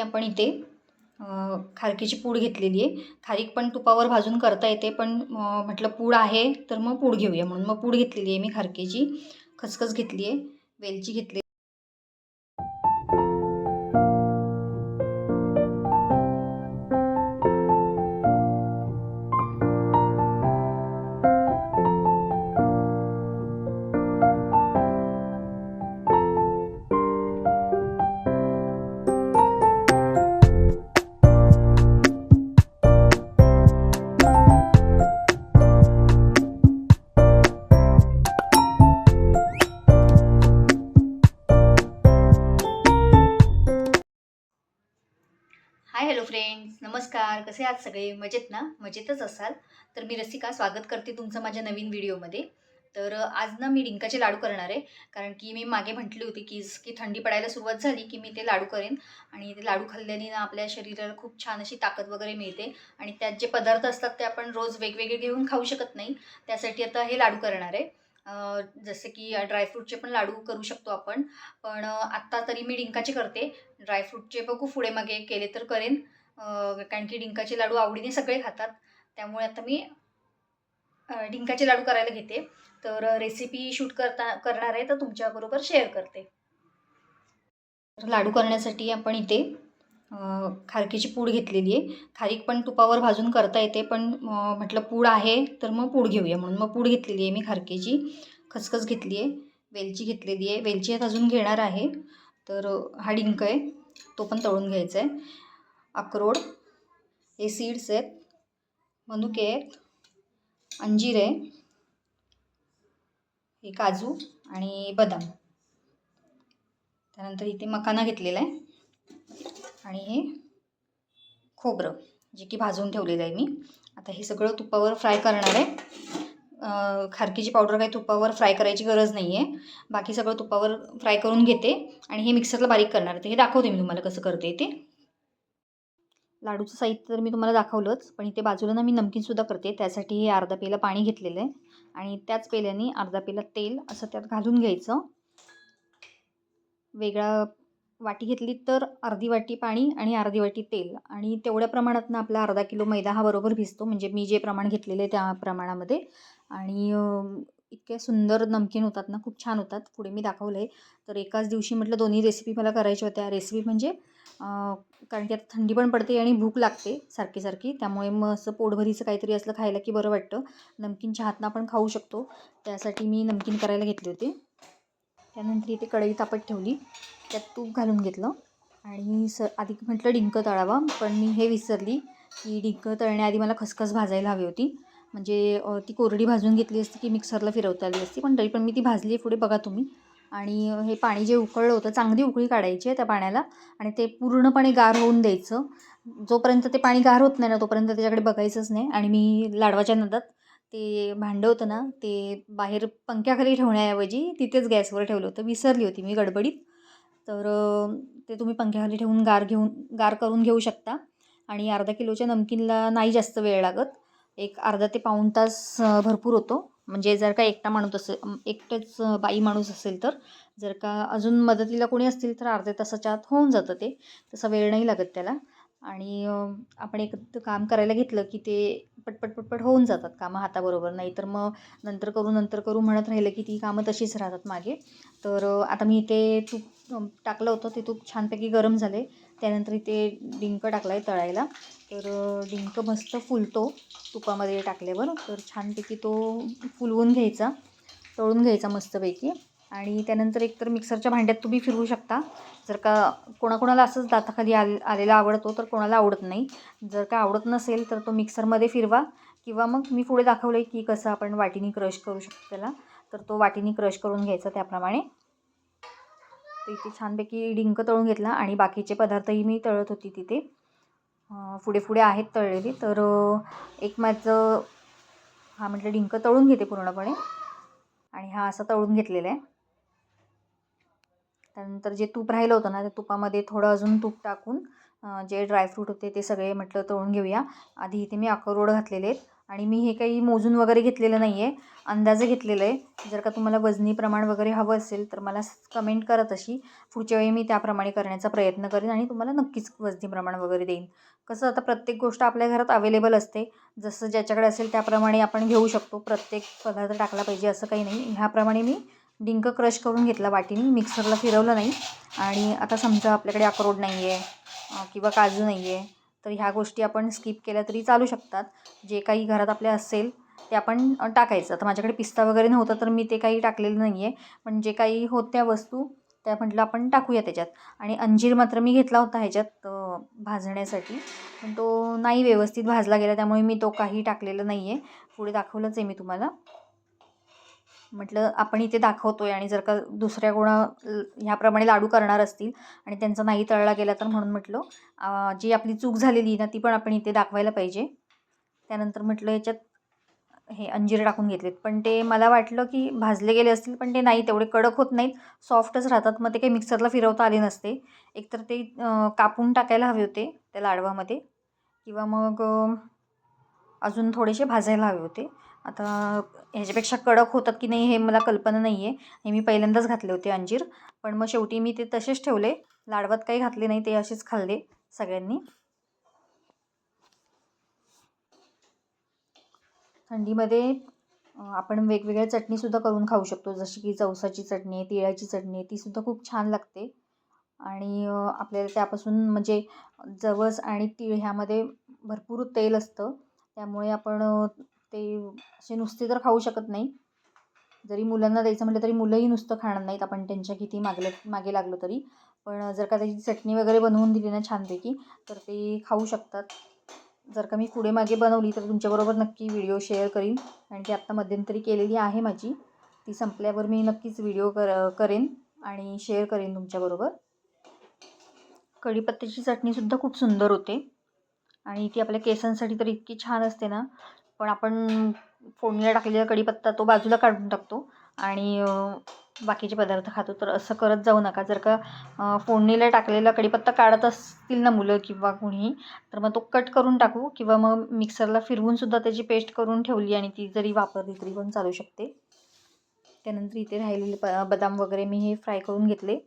आपण इथे खारकीची पूड घेतलेली आहे. खारीक पण तुपावर भाजून करता येते पण म्हटलं पूड आहे तर मग पूड घेऊया म्हणून. मग पूड घेतलेली आहे मी खारकीची. खसखस घेतली आहे. वेलची घेतली कसे आहात सगळे? मजेत ना? मजेतच असाल? तर मी रसिका स्वागत करते तुमचं माझ्या नवीन व्हिडिओमध्ये. तर आज ना मी डिंकाचे लाडू करणार आहे. कारण की मी मागे म्हटली होती की की थंडी पडायला सुरुवात झाली की मी ते लाडू करेन. आणि ते लाडू खाल्ल्याने ना आपल्या शरीराला खूप छान अशी ताकद वगैरे मिळते. आणि त्यात जे पदार्थ असतात ते आपण रोज वेगवेगळे घेऊन खाऊ शकत नाही. त्यासाठी आता हे लाडू करणार आहे. जसे की ड्रायफ्रूटचे पण लाडू करू शकतो आपण. पण आत्ता तरी मी डिंकाचे करते. ड्रायफ्रूटचे बघू पुढे मागे केले तर करेन. कारण की डिंकाचे लाडू आवडीने सगळे खातात. त्यामुळे आता मी डिंकाचे लाडू करायला घेते. तर रेसिपी शूट करता करणार आहे तर तुमच्याबरोबर शेअर करते. तर लाडू करण्यासाठी आपण इथे खारकीची पूड घेतलेली आहे. खारीक पण तुपावर भाजून करता येते पण म्हटलं पूड आहे तर मग पूड घेऊया म्हणून. मग पूड घेतलेली आहे मी खारकीची. खसखस घेतली आहे. वेलची घेतलेली आहे. वेलची आता अजून घेणार आहे. तर हा डिंक आहे. तो पण तळून घ्यायचा आहे. अक्रोड हे सीड्स आहेत. मनुके आहेत. अंजीर आहे हे काजू आणि बदाम. त्यानंतर इथे मखाना घेतलेला आहे. आणि हे खोबरं जे की भाजून ठेवलेलं आहे मी. आता हे सगळं तुपावर फ्राय करणार आहे. खारकीची पावडर काही तुपावर फ्राय करायची गरज नाही आहे बाकी सगळं तुपावर फ्राय करून घेते आणि हे मिक्सरला बारीक करणार आहे. हे दाखवते मी तुम्हाला कसं करते ते. लाडूचं साहित्य तर मी तुम्हाला दाखवलंच पण इथे बाजूला ना मी नमकीनसुद्धा करते. त्यासाठी हे अर्धा पेला पाणी घेतलेलं आहे. आणि त्याच पेल्याने अर्धा पेला तेल असं त्यात घालून घ्यायचं. वेगळा वाटी घेतली तर अर्धी वाटी पाणी आणि अर्धी वाटी तेल. आणि तेवढ्या प्रमाणात ना आपला अर्धा किलो मैदा हा बरोबर भिजतो. म्हणजे मी जे प्रमाण घेतलेलं आहे त्या प्रमाणामध्ये. आणि इतके सुंदर नमकीन होतात ना खूप छान होतात. पुढे मी दाखवलं आहे तर एकाच दिवशी म्हटलं दोन्ही रेसिपी मला करायच्या होत्या. रेसिपी म्हणजे कारण की आता थंडी पण पडते आणि भूक लागते सारखी सारखी. त्यामुळे मग असं पोटभरीचं काहीतरी असलं खायला की बरं वाटतं. नमकीनच्या हातनं आपण खाऊ शकतो. त्यासाठी मी नमकीन करायला घेतले होते. त्यानंतर इथे कढई तापत ठेवली. त्यात तूप घालून घेतलं. आणि स आधी म्हटलं डिंक तळावा. पण मी हे विसरली की डिंक तळण्याआधी मला खसखस भाजायला हवी होती. म्हणजे ती कोरडी भाजून घेतली असती की मिक्सरला फिरवता आली असती पण तरी पण मी ती भाजली आहे पुढे बघा तुम्ही. आणि हे पाणी जे उकळलं होतं चांगली उकळी काढायची आहे त्या पाण्याला आणि ते पूर्णपणे गार होऊन द्यायचं. जोपर्यंत ते पाणी गार होत नाही ना तोपर्यंत त्याच्याकडे बघायचंच नाही. आणि मी लाडवाच्या नदात ते भांडं होतं ना ते बाहेर पंख्याखाली ठेवण्याऐवजी तिथेच गॅसवर ठेवलं होतं. विसरली होती मी गडबडीत. तर ते तुम्ही पंख्याखाली ठेवून गार घेऊन गार करून घेऊ शकता. आणि अर्धा किलोच्या नमकीनला नाही जास्त वेळ लागत. एक अर्धा ते पाऊण तास भरपूर होतो. म्हणजे जर का एकटा माणूस असेल एकटेच एकटंच बाई माणूस असेल तर जर का अजून मदतीला कोणी असतील तर अर्ध्या तासाच्या आत होऊन जातं ते. तसा वेळ नाही लागत त्याला. आणि आपण एक काम करायला घेतलं की ते पटपट पटपट होऊन जातात कामं हाताबरोबर. नाही तर मग नंतर करू नंतर करू म्हणत राहिलं की ती कामं तशीच राहतात मागे. तर आता मी इथे तूप टाकलं होतं. ते तूप छानपैकी गरम झाले. त्यानंतर इथे डिंक टाकला आहे तळायला. तर डिंक मस्त फुलतो तुपामध्ये टाकल्यावर. तर छानपैकी तो फुलवून घ्यायचा तळून घ्यायचा मस्तपैकी. आणि त्यानंतर एकतर मिक्सरच्या भांड्यात तुम्ही फिरवू शकता. जर का कोणाकोणाला असंच दाताखाली आल आलेला आवडतो तर कोणाला आवडत नाही. जर का आवडत नसेल तर तो मिक्सरमध्ये फिरवा. किंवा मग मी पुढे दाखवलं आहे की कसं आपण वाटीनी क्रश करू शकतो त्याला. तर तो वाटीनी क्रश करून घ्यायचा त्याप्रमाणे. तर इथे छानपैकी डिंक तळून घेतला आणि बाकीचे पदार्थही मी तळत होती तिथे. पुढे पुढे आहेत तळलेली. तर एक माझं हा म्हटलं डिंक तळून घेते पूर्णपणे. आणि हा असा तळून घेतलेला आहे. त्यानंतर जे तूप राहिलं होतं ना त्या तुपामध्ये थोडं अजून तूप टाकून जे ड्रायफ्रूट होते ते सगळे म्हटलं तळून घेऊया. आधी इथे मी अक्रोड घातलेले आहेत. आणि मी हे काही मोजून वगैरे घेतलेलं नाही आहे अंदाजे घेतलेलं आहे. जर का तुम्हाला वजनी प्रमाण वगैरे हवं असेल तर मला कमेंट करा तशी. पुढच्या वेळी मी त्याप्रमाणे करण्याचा प्रयत्न करेन आणि तुम्हाला नक्कीच वजनी प्रमाण वगैरे देईन. कसं आता प्रत्येक गोष्ट आपल्या घरात अवेलेबल असते. जसं ज्याच्याकडे असेल त्याप्रमाणे आपण घेऊ शकतो. प्रत्येक पदार्थ टाकला पाहिजे असं काही नाही. ह्याप्रमाणे मी डिंक क्रश करून घेतला वाटीने. मिक्सरला फिरवलं नाही. आणि आता समजा आपल्याकडे अक्रोड नाही आहे किंवा काजू नाही आहे तर ह्या गोष्टी आपण स्किप केल्या तरी चालू शकतात. जे काही घरात आपल्या असेल ते आपण टाकायचं. तर माझ्याकडे पिस्ता वगैरे नव्हता तर मी ते काही टाकलेलं नाही आहे पण जे काही होत्या वस्तू त्या म्हटलं आपण टाकूया त्याच्यात. आणि अंजीर मात्र मी घेतला होता ह्याच्यात भाजण्यासाठी. पण तो नाही व्यवस्थित भाजला गेला त्यामुळे मी तो काही टाकलेलं नाही आहे पुढे दाखवलंच आहे मी तुम्हाला. म्हटलं आपण इथे दाखवतो आहे आणि जर का दुसऱ्या कोणा ह्याप्रमाणे लाडू करणार असतील आणि त्यांचा नाही तळला गेला तर म्हणून म्हटलं जी आपली चूक झालेली ना ती पण आपण इथे दाखवायला पाहिजे. त्यानंतर म्हटलं याच्यात हे अंजीर टाकून घेतलेत. पण ते मला वाटलं की भाजले गेले असतील पण ते नाही तेवढे कडक होत नाहीत सॉफ्टच राहतात. मग ते काही मिक्सरला फिरवता आले नसते. एकतर ते कापून टाकायला हवे होते त्या लाडवामध्ये. किंवा मग अजून थोडेसे भाजायला हवे होते. आता ह्याच्यापेक्षा कडक होतात की नाही हे मला कल्पना नाही आहे हे मी पहिल्यांदाच घातले होते अंजीर. पण मग शेवटी मी ते तसेच ठेवले. लाडवात काही घातले नाही ते असेच खाल्ले सगळ्यांनी. थंडीमध्ये आपण वेगवेगळ्या चटणीसुद्धा करून खाऊ शकतो. जशी की जवसाची चटणी आहे तिळाची चटणी आहे तीसुद्धा खूप छान लागते. आणि आपल्याला त्यापासून म्हणजे जवस आणि तीळ ह्यामध्ये भरपूर तेल असतं. त्यामुळे आपण ते असे नुसते तर खाऊ शकत नाही. जरी मुलांना द्यायचं म्हटलं तरी मुलंही नुसतं खाणार नाहीत आपण त्यांच्या किती मागलं मागे लागलो तरी. पण जर का त्याची चटणी वगैरे बनवून दिली ना छानपैकी तर ते खाऊ शकतात. जर का मी पुढे मागे बनवली तर तुमच्याबरोबर नक्की व्हिडिओ शेअर करीन. आणि ती आत्ता मध्यंतरी केलेली आहे माझी. ती संपल्यावर मी नक्कीच व्हिडिओ कर करेन आणि शेअर करेन तुमच्याबरोबर. कढीपत्त्याची चटणीसुद्धा खूप सुंदर होते. आणि ती आपल्या केसांसाठी तर इतकी छान असते ना. पण आपण फोडणीला टाकलेला कढीपत्ता तो बाजूला काढून टाकतो. आणि बाकीचे पदार्थ खातो. तर असं करत जाऊ नका. जर का फोडणीला टाकलेला कढीपत्ता काढत असतील ना मुलं किंवा कुणी तर मग तो कट करून टाकू किंवा मग मिक्सरला फिरवूनसुद्धा त्याची पेस्ट करून ठेवली आणि ती जरी वापरली तरी पण चालू शकते. त्यानंतर इथे राहिलेले प बदाम वगैरे मी हे फ्राय करून घेतले.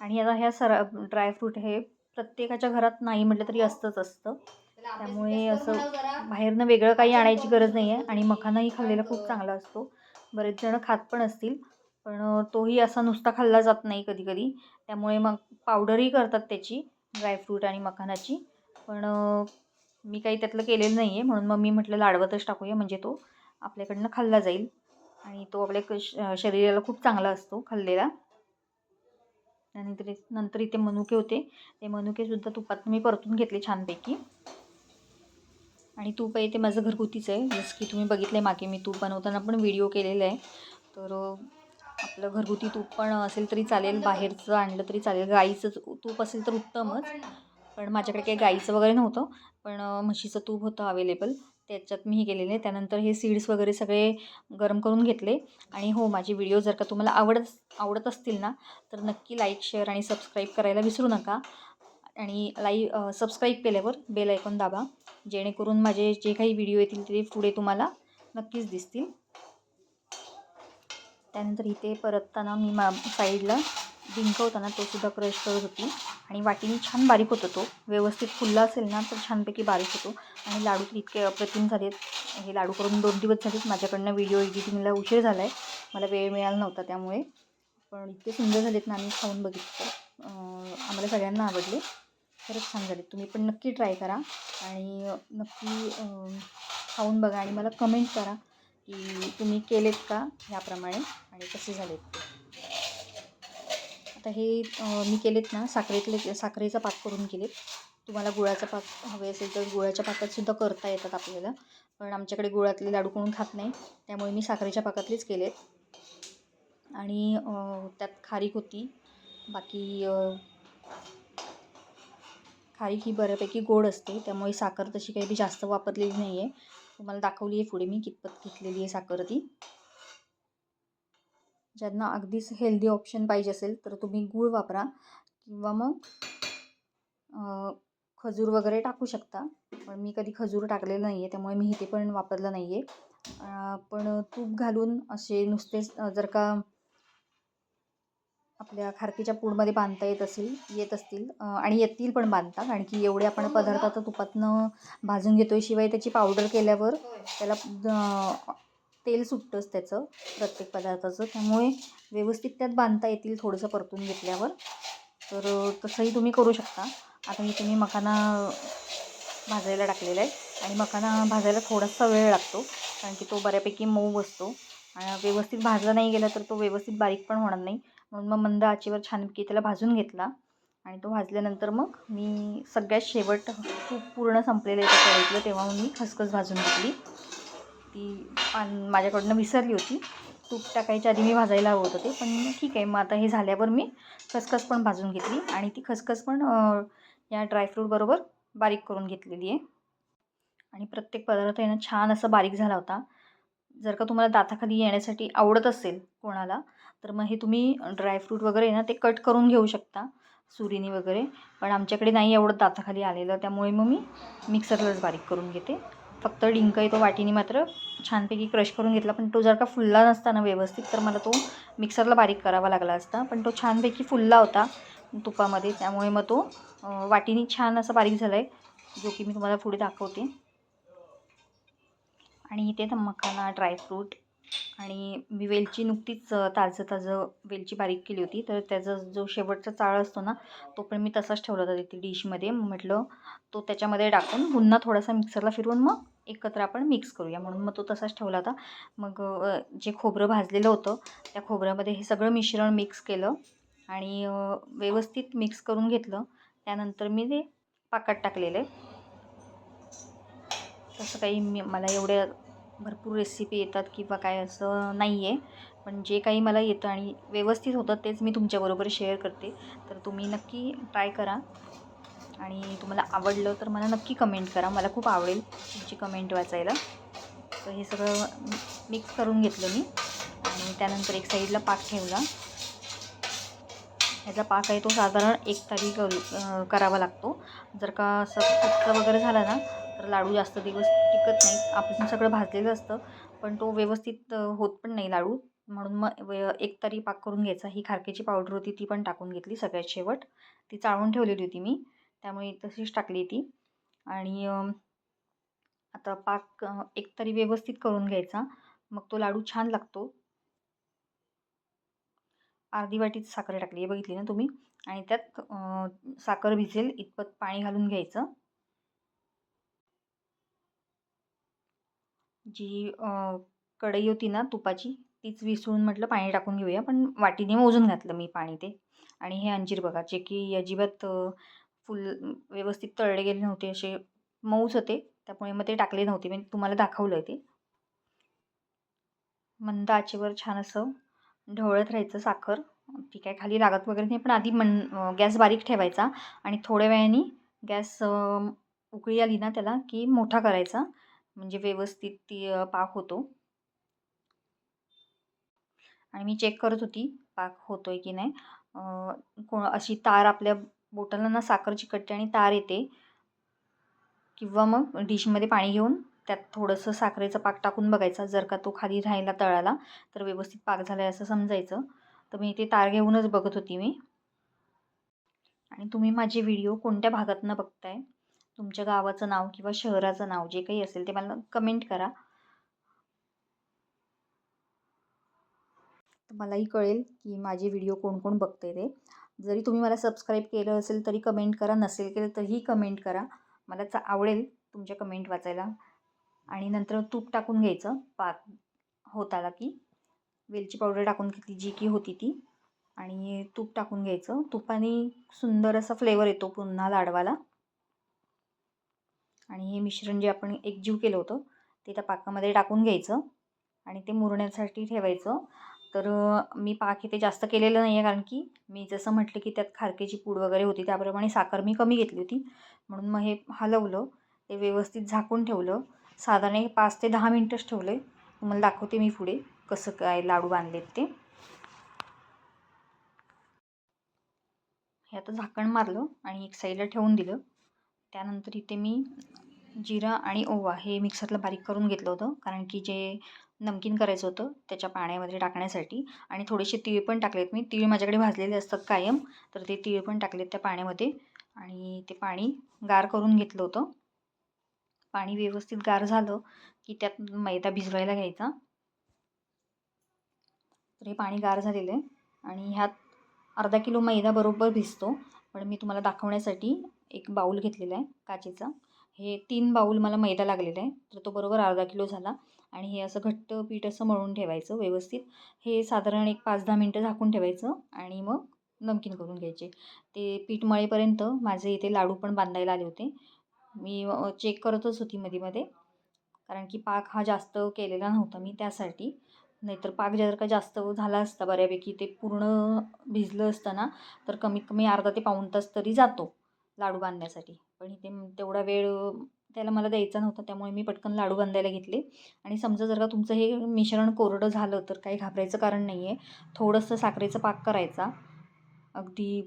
आणि आता ह्या सर ड्रायफ्रूट हे प्रत्येकाच्या घरात नाही म्हटलं तरी असतंच असतं. त्यामुळे असं बाहेरनं वेगळं काही आणायची गरज नाही आहे आणि मखानाही खाल्लेला खूप चांगला असतो. बरेच जणं खात पण असतील पण तोही असा नुसता खाल्ला जात नाही कधी कधी त्यामुळे मग पावडरही करतात त्याची ड्रायफ्रूट आणि मखानाची. पण मी काही त्यातलं केलेलं नाही आहे म्हणून मग मी म्हटलं लाडवतच टाकूया म्हणजे तो आपल्याकडनं खाल्ला जाईल. आणि तो आपल्या क शरीराला खूप चांगला असतो खाल्लेला. आणि नंतर इथे मनुके होते. ते मनुकेसुद्धा तुपात मी परतून घेतले छानपैकी. आणि तूप आहे ते माझं घरगुतीच आहे. जसं की तुम्ही बघितलं आहे मागे मी तूप बनवताना पण व्हिडिओ केलेला आहे. तर आपलं घरगुती तूप पण असेल तरी चालेल बाहेरचं आणलं तरी चालेल. गाईचं तूप असेल तर उत्तमच. पण माझ्याकडे काही गाईचं वगैरे नव्हतं. पण म्हशीचं तूप होतं अवेलेबल त्याच्यात मी हे केलेलं आहे. त्यानंतर हे सीड्स वगैरे सगळे गरम करून घेतले. आणि हो माझे व्हिडिओ जर का तुम्हाला आवडत आवडत असतील ना तर नक्की लाईक शेअर आणि सबस्क्राईब करायला विसरू नका. आणि लाई सबस्क्राईब केल्यावर बेल ऐकून दाबा. जेणेकरून माझे जे काही व्हिडिओ येतील ते पुढे तुम्हाला नक्कीच दिसतील. त्यानंतर इथे परतताना मी मा साईडला डिंक ना तो सुद्धा क्रश करत होती. आणि वाटीने छान बारीक होतो तो व्यवस्थित फुलला असेल ना तर छानपैकी बारीक होतो. आणि लाडू तर इतके अप्रतिम झालेत. हे लाडू करून दोन दिवस झालेत. माझ्याकडनं व्हिडिओ एडिटिंगला उशीर झाला आहे मला वेळ मिळाला नव्हता त्यामुळे. पण इतके सुंदर झालेत ना आम्ही खाऊन बघितलं. आम्हाला सगळ्यांना आवडले. खरंच छान झाले. तुम्ही पण नक्की ट्राय करा आणि नक्की खाऊन बघा आणि मला कमेंट करा की तुम्ही केलेत का ह्याप्रमाणे आणि कसे झालेत आता हे मी केलेत ना साखरेतले साखरेचा पाक करून केलेत. तुम्हाला गुळाचा पाक हवे असेल तर गुळाच्या पाकातसुद्धा करता येतात आपल्याला. पण आमच्याकडे गुळातले लाडू कोण खात नाही त्यामुळे मी साखरेच्या पाकातलेच केलेत. आणि त्यात खारीक होती. बाकी खारीक ही बऱ्यापैकी गोड असते त्यामुळे साखर तशी काही बी जास्त वापरलेली नाही आहे तुम्हाला दाखवली आहे पुढे मी कितपत घेतलेली आहे साखर ती. ज्यांना अगदीच हेल्दी ऑप्शन पाहिजे असेल तर तुम्ही गूळ वापरा किंवा मग खजूर वगैरे टाकू शकता. पण मी कधी खजूर टाकलेलं नाही आहे त्यामुळे मी इथे पण वापरलं नाही आहे पण तूप घालून असे नुसतेच जर का आपल्या खारकीच्या पूडमध्ये बांधता येत असेल येत असतील आणि येतील पण बांधता कारण की एवढे आपण पदार्थ आता तुपातनं भाजून घेतो आहे शिवाय त्याची पावडर केल्यावर त्याला तेल सुटतंच त्याचं प्रत्येक पदार्थाचं. त्यामुळे व्यवस्थित त्यात बांधता येतील थोडंसं परतून घेतल्यावर. तर तसंही तुम्ही करू शकता. आता मी तुम्ही मखाना भाजायला टाकलेला आहे. आणि मखाना भाजायला थोडासा वेळ लागतो कारण की तो बऱ्यापैकी मऊ बसतो व्यवस्थित भाजला नाही गेला तर तो व्यवस्थित बारीक पण होणार नाही. म्हणून मग मंद आचेवर छानपैकी त्याला भाजून घेतला. आणि तो भाजल्यानंतर मग मी सगळ्यात शेवट खूप पूर्ण संपलेलं आहे कढईतलं तेव्हा मी खसखस भाजून घेतली. ती पान माझ्याकडनं विसरली होती. तूप टाकायच्या आधी मी भाजायला हवं होतं ते पण ठीक आहे मग आता हे झाल्यावर मी खसखस पण भाजून घेतली. आणि ती खसखस पण या ड्रायफ्रूटबरोबर बारीक करून घेतलेली आहे. आणि प्रत्येक पदार्थ यानं छान असं बारीक झाला होता. जर का तुम्हाला दाताखाली येण्यासाठी आवडत असेल कोणाला तर मग हे तुम्ही ड्रायफ्रूट वगैरे ना ते कट करून घेऊ शकता सुरीनी वगैरे. पण आमच्याकडे नाही एवढं दाताखाली आलेलं त्यामुळे मग मी मिक्सरलाच बारीक करून घेते. फक्त डिंक आहे तो वाटीने मात्र छानपैकी क्रश करून घेतला पण तो जर का फुलला नसता ना व्यवस्थित तर मला तो मिक्सरला बारीक करावा लागला असता. पण तो छानपैकी फुलला होता तुपामध्ये त्यामुळे मग तो वाटीने छान असा बारीक झाला आहे जो की मी तुम्हाला पुढे दाखवते. आणि इथे तर मखाना ड्रायफ्रूट आणि मी वेलची नुकतीच ताजं ताजं वेलची बारीक केली होती. तर त्याचा जो शेवटचा चाळ असतो ना तो पण मी तसाच ठेवला होता तिथे डिशमध्ये. म्हटलं तो त्याच्यामध्ये टाकून पुन्हा थोडासा मिक्सरला फिरवून मग एकत्र आपण मिक्स करूया. म्हणून मग तो तसाच ठेवला होता. मग जे खोबरं भाजलेलं होतं त्या खोबऱ्यामध्ये हे सगळं मिश्रण मिक्स केलं आणि व्यवस्थित मिक्स करून घेतलं. त्यानंतर मी ते पाकात टाकलेलं. आहे तसं काही मी मला एवढ्या भरपूर रेसिपी येतात किंवा काय असं नाही आहे पण जे काही मला येतं आणि व्यवस्थित होतं तेच मी तुमच्याबरोबर शेअर करते. तर तुम्ही नक्की ट्राय करा. आणि तुम्हाला आवडलं तर मला नक्की कमेंट करा. मला खूप आवडेल तुमची कमेंट वाचायला. तर हे सगळं मिक्स करून घेतलं मी. आणि त्यानंतर एक साईडला पाक ठेवला. ह्याचा पाक आहे तो साधारण एक तारी करावा लागतो. जर का असं कच्चा वगैरे झाला ना तर लाडू जास्त दिवस टिकत नाही. आपण सगळं भाजलेलं असतं पण तो व्यवस्थित होत पण नाही लाडू. म्हणून मग एक तरी पाक करून घ्यायचा. ही खारकेची पावडर होती ती पण टाकून घेतली सगळ्यात शेवट. ती चाळून ठेवलेली होती मी. त्यामुळे तशीच टाकली ती. आणि आता पाक एक तरी व्यवस्थित करून घ्यायचा. मग तो लाडू छान लागतो. अर्धी वाटीत साखर टाकली आहे बघितली ना तुम्ही? आणि त्यात साखर भिजेल इतपत पाणी घालून घ्यायचं. जी कढई होती ना तुपाची तीच विसळून म्हटलं पाणी टाकून घेऊया पण वाटीने मोजून घातलं मी पाणी ते. आणि हे अंजीर बघा जे की अजिबात फुल व्यवस्थित तळले गेले नव्हते असे मऊच होते त्यामुळे मग ते टाकले नव्हते. मी तुम्हाला दाखवलं ते. मंद आचेवर छान असं ढवळत राहायचं साखर. ठीक आहे खाली लागत वगैरे नाही पण आधी मन गॅस बारीक ठेवायचा आणि थोड्या वेळाने गॅस उकळी आली ना त्याला की मोठा करायचा. म्हणजे व्यवस्थित ती पाक होतो. आणि मी चेक करत होती पाक होतो आहे की नाही. को अशी तार आपल्या बोटाला ना साखर चिकटते आणि तार येते. किंवा मग डिशमध्ये पाणी घेऊन त्यात थोडंसं साखरेचा पाक टाकून बघायचा. जर का तो खाली राहिला तळाला तर व्यवस्थित पाक झाला आहे असं समजायचं. तर मी ते तार घेऊनच बघत होती मी. आणि तुम्ही माझे व्हिडिओ कोणत्या भागातनं बघताय? तुमच्या गावाचं नाव किंवा शहराचं नाव जे काही असेल ते मला कमेंट करा. तर मलाही कळेल की माझे व्हिडिओ कोण कोण बघते ते. जरी तुम्ही मला सबस्क्राईब केलं असेल तरी कमेंट करा नसेल केलं तरीही कमेंट करा. मला चा आवडेल तुमच्या कमेंट वाचायला. आणि नंतर तूप टाकून घ्यायचं पाक होत आला की. वेलची पावडर टाकून घेतली जी की होती ती. आणि तूप टाकून घ्यायचं. तुपाने सुंदर असा फ्लेवर येतो पुन्हा लाडवाला. आणि हे मिश्रण जे आपण एकजीव केलं होतं ते त्या पाकामध्ये टाकून घ्यायचं आणि ते मुरण्यासाठी ठेवायचं. तर मी पाक इथे जास्त केलेलं नाही आहे कारण की मी जसं म्हटलं की त्यात खारकेची पूड वगैरे होती त्याप्रमाणे साखर मी कमी घेतली होती. म्हणून मग हे हलवलं ते व्यवस्थित झाकून ठेवलं. साधारण एक पाच ते दहा मिनटंच ठेवले तुम्हाला दाखवते मी पुढे कसं काय लाडू बांधलेत ते. हे आता झाकण मारलं आणि एक साईडला ठेवून दिलं. त्यानंतर इथे मी जिरा आणि ओवा हे मिक्सरला बारीक करून घेतलं होतं. कारण की जे नमकीन करायचं होतं त्याच्या पाण्यामध्ये टाकण्यासाठी. आणि थोडेसे तीळ पण टाकलेत मी. तीळ माझ्याकडे भाजलेले असतात कायम. तर ते तीळ पण टाकलेत त्या पाण्यामध्ये. आणि ते पाणी गार करून घेतलं होतं. पाणी व्यवस्थित गार झालं की त्यात मैदा भिजवायला घ्यायचा. तर हे पाणी गार झालेलं आहे. आणि ह्यात अर्धा किलो मैदा बरोबर भिजतो. पण मी तुम्हाला दाखवण्यासाठी एक बाऊल घेतलेला आहे काचेचा. हे तीन बाऊल मला मैदा लागलेला आहे तर तो बरोबर अर्धा किलो झाला. आणि हे असं घट्ट पीठ असं मळून ठेवायचं व्यवस्थित. हे साधारण एक पाच दहा मिनटं झाकून ठेवायचं आणि मग नमकीन करून घ्यायचे. ते पीठ मळेपर्यंत माझे इथे लाडू पण बांधायला आले होते. मी चेक करतच होती मध्ये मध्ये कारण की पाक हा जास्त केलेला नव्हता मी त्यासाठी. नाहीतर पाक जर का जास्त झाला असता बऱ्यापैकी ते पूर्ण भिजलं असतं ना तर कमीत कमी अर्धा ते पाऊण तास तरी जातो. लाडू बांधण्यासाठी. पण इथे तेवढा वेळ त्याला मला द्यायचा नव्हता त्यामुळे मी पटकन लाडू बांधायला घेतले. आणि समजा जर का तुमचं हे मिश्रण कोरडं झालं तर काही घाबरायचं कारण नाही आहे थोडंसं साखरेचं पाक करायचा. अगदी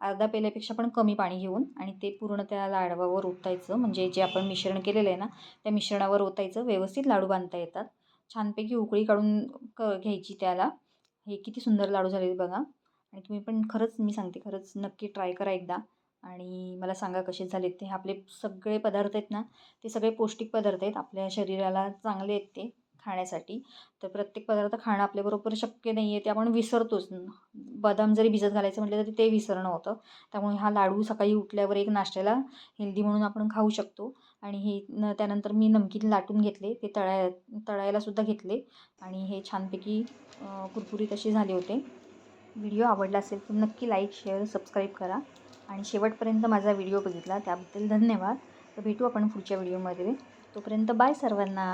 अर्धा पेल्यापेक्षा पण कमी पाणी घेऊन आणि ते पूर्ण त्या लाडवावर ओतायचं. म्हणजे जे आपण मिश्रण केलेलं आहे ना त्या मिश्रणावर ओतायचं. व्यवस्थित लाडू बांधता येतात. छानपैकी उकळी काढून क घ्यायची त्याला. हे किती सुंदर लाडू झालेले बघा. आणि तुम्ही पण खरंच मी सांगते खरंच नक्की ट्राय करा एकदा. आणि मला सांगा कसे झालेत ते. आपले सगळे पदार्थ आहेत ना ते सगळे पौष्टिक पदार्थ आहेत. आपल्या शरीराला चांगले आहेत ते खाण्यासाठी. तर प्रत्येक पदार्थ खाणं आपल्याबरोबर शक्य नाही आहे ते आपण विसरतोच. बदाम जरी भिजत घालायचं म्हटलं तरी ते विसरणं होतं. त्यामुळे हा लाडू सकाळी उठल्यावर एक नाश्त्याला हेल्दी म्हणून आपण खाऊ शकतो. आणि हे न त्यानंतर मी नमकीन लाटून घेतले ते तळाय तळायलासुद्धा घेतले. आणि हे छानपैकी कुरकुरीत असे झाले होते. व्हिडिओ आवडला असेल तर नक्की लाईक शेअर सबस्क्राईब करा. आणि शेवटपर्यंत माझा व्हिडिओ बघितला त्याबद्दल धन्यवाद. तर भेटू आपण पुढच्या व्हिडिओमध्ये. तोपर्यंत बाय सर्वांना.